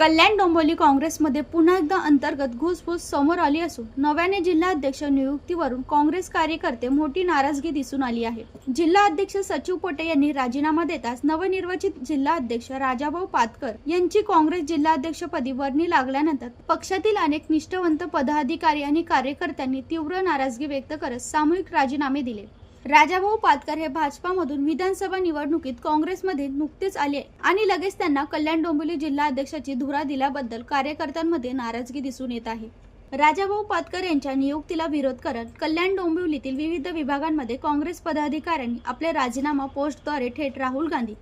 कल्याण डोंबिवली काँग्रेसमध्ये पुन्हा एकदा अंतर्गत घुसफूस समोर आली असून नव्याने जिल्हाध्यक्ष नियुक्तीवरून काँग्रेस कार्यकर्ते मोठी नाराजगी दिसून आली आहे. जिल्हा अध्यक्ष सचिव पोटे यांनी राजीनामा देताच नवनिर्वाचित जिल्हा अध्यक्ष राजाभाऊ पातकर यांची काँग्रेस जिल्हाध्यक्षपदी वर्णी लागल्यानंतर पक्षातील अनेक निष्ठावंत पदाधिकारी आणि कार्यकर्त्यांनी तीव्र नाराजगी व्यक्त करत सामूहिक राजीनामे दिले. राजाभाऊ पातकर हे भाजपामधून विधानसभा निवडणुकीत काँग्रेसमध्ये नुकतेच आले आणि लगेच त्यांना कल्याण डोंबिवली जिल्हा अध्यक्षाची धुरा दिल्याबद्दल कार्यकर्त्यांमध्ये नाराजगी दिसून येत आहे. राजाभाऊ पातकर यांच्या नियुक्तीला विरोध करत कल्याण डोंबिवलीतील विविध विभागांमध्ये काँग्रेस पदाधिकाऱ्यांनी आपले राजीनामा पोस्टद्वारे थेट राहुल गांधी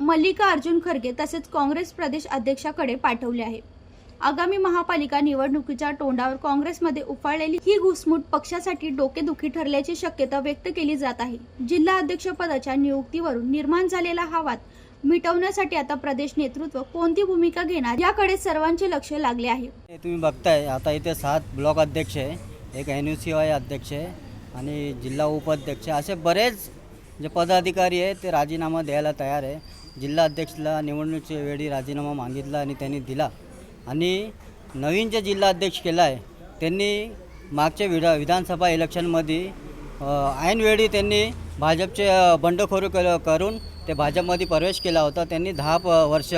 मल्लिका अर्जुन खरगे तसेच काँग्रेस प्रदेश अध्यक्षाकडे पाठवले आहे. आगामी महापालिका निवडणुकीच्या तोंडावर काँग्रेसमध्ये उफाळलेली ही घुसमूट पक्षासाठी डोकेदुखी ठरल्याची शक्यता व्यक्त केली जात आहे. जिल्हा अध्यक्षपदाच्या नियुक्तीवरून निर्माण झालेला हा वाद मिटवण्यासाठी आता प्रदेश नेतृत्व कोणती भूमिका घेणार याकडे सर्वांचे लक्ष लागले आहे. तुम्ही बघताय आता इथे सात ब्लॉक अध्यक्ष आहे. एक एन यू सी वाय अध्यक्ष आहे आणि जिल्हा उपाध्यक्ष असे बरेच जे पदाधिकारी आहे ते राजीनामा द्यायला तयार आहे. जिल्हा अध्यक्षला निवडणुकीच्या वेळी राजीनामा मागितला आणि त्यांनी दिला. आणि नवीन जे जिल्हा अध्यक्ष केला आहे त्यांनी मागच्या विधा विधानसभा इलेक्शनमध्ये ऐनवेळी त्यांनी भाजपचे बंडखोरी कर करून ते भाजपमध्ये प्रवेश केला होता. त्यांनी दहा प वर्ष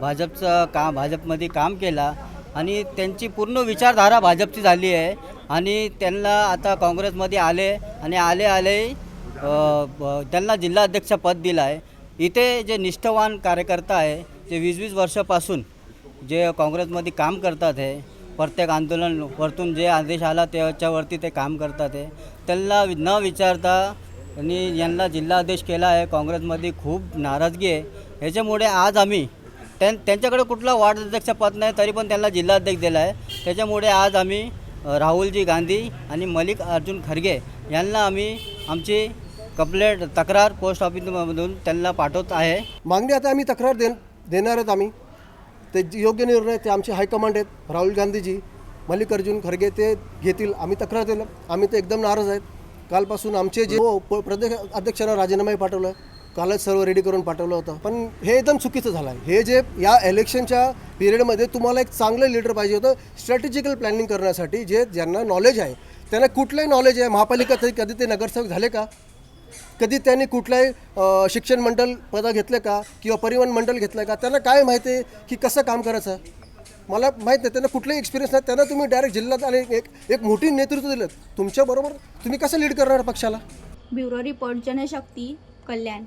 भाजपचं काम भाजपमध्ये काम केला आणि त्यांची पूर्ण विचारधारा भाजपची झाली आहे आणि त्यांना आता काँग्रेसमध्ये आले आणि आले आले ब- त्यांना जिल्हाध्यक्ष पद दिलं आहे. इथे जे निष्ठावान कार्यकर्ता आहे ते वीस वीस वर्षापासून जे काँग्रेसमध्ये काम करतात आहे प्रत्येक आंदोलन वरतून जे आदेश आला त्याच्यावरती ते काम करतात आहे त्यांना न विचारता आणि यांना जिल्हाध्यक्ष केला आहे काँग्रेसमध्ये खूप नाराजगी आहे. ह्याच्यामुळे आज आम्ही त्यां त्यांच्याकडे कुठला वार्ड अध्यक्ष पद नाही तरी पण त्यांना जिल्हाध्यक्ष दिला आहे. त्याच्यामुळे आज आम्ही राहुलजी गांधी आणि मलिक अर्जुन खरगे यांना आम्ही आमची कंप्लेंट तक्रार पोस्ट ऑफिसमधून त्यांना पाठवत आहे. मागणी आता आम्ही तक्रार दे देणार आहोत आम्ही. ते जे योग्य निर्णय ते आमचे हायकमांड आहेत. राहुल गांधीजी मल्लिकार्जुन खरगे ते घेतील. आम्ही तक्रार दिलं आम्ही ते एकदम नाराज आहेत. कालपासून आमचे जे हो, प्रदेश अध्यक्षांना राजीनामाही पाठवलं. कालच सर्व रेडी करून पाठवलं होतं. पण हे एकदम चुकीचं झालं आहे हे जे या इलेक्शनच्या पिरियडमध्ये तुम्हाला एक चांगलं लीडर पाहिजे होतं स्ट्रॅटेजिकल प्लॅनिंग करण्यासाठी जे ज्यांना नॉलेज आहे त्यांना कुठलंही नॉलेज आहे महापालिका तरी कधी ते नगरसेवक झाले का? कधी त्यांनी कुठलाही शिक्षण मंडळ पदं घेतलं का किंवा परिवहन मंडळ घेतलं का त्यांना काय माहिती आहे की कसं काम करायचं? मला माहीत नाही त्यांना कुठलाही एक्सपिरियन्स नाही. त्यांना तुम्ही डायरेक्ट जिल्ह्यात आणि एक एक मोठी नेतृत्व दिलं. तुमच्याबरोबर तुम्ही कसं लीड करणार पक्षाला? Bureau report Janshakti Kalyan.